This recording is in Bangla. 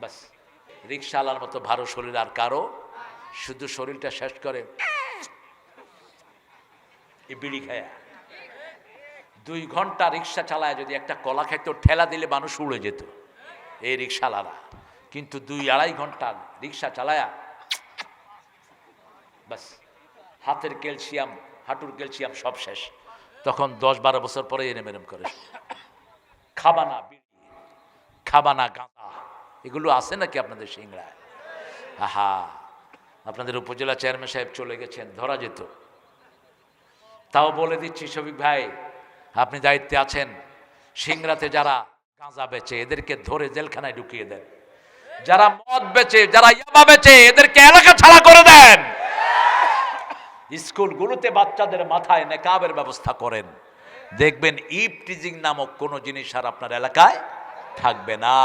বাস রিক্সাওয়ালার মতো ভালো শরীর আর কারও, শুধু শরীরটা শেষ করে বিড়ি খায়া। দুই ঘণ্টা রিক্সা চালায় যদি একটা কলা খাইতো, ঠেলা দিলে মানুষ উড়ে যেত, এই রিক্সাওয়ালারা কিন্তু দুই আড়াই ঘণ্টা রিক্সা চালায়া, বাস, হাতের ক্যালসিয়াম, হাঁটুর ক্যালসিয়াম সব শেষ। তখন দশ বারো বছর পরে এনে মেরম করে। খাবানা খাবানা গাঁদা। এগুলো আছে নাকি আপনাদের সিংড়ায়? আহা, আপনাদের উপজেলা চেয়ারম্যান সাহেব চলে গেছেন, ধরা যেত। তাও বলে দিচ্ছি, শফিক ভাই, আপনি দায়িত্বে আছেন। সিংড়াতে যারা গাঁজা বেচে, এদেরকে ধরে জেলখানায় ঢুকিয়ে দেন। যারা মদ বেচে, যারা ইয়াবা বেচে, এদেরকে এলাকা ছাড়া করে দেন। স্কুলগুলোতে বাচ্চাদের মাথায় নেকাবের ব্যবস্থা করেন। দেখবেন ইপ টিজিং নামক কোনো জিনিস আর আপনার এলাকায় থাকবে না।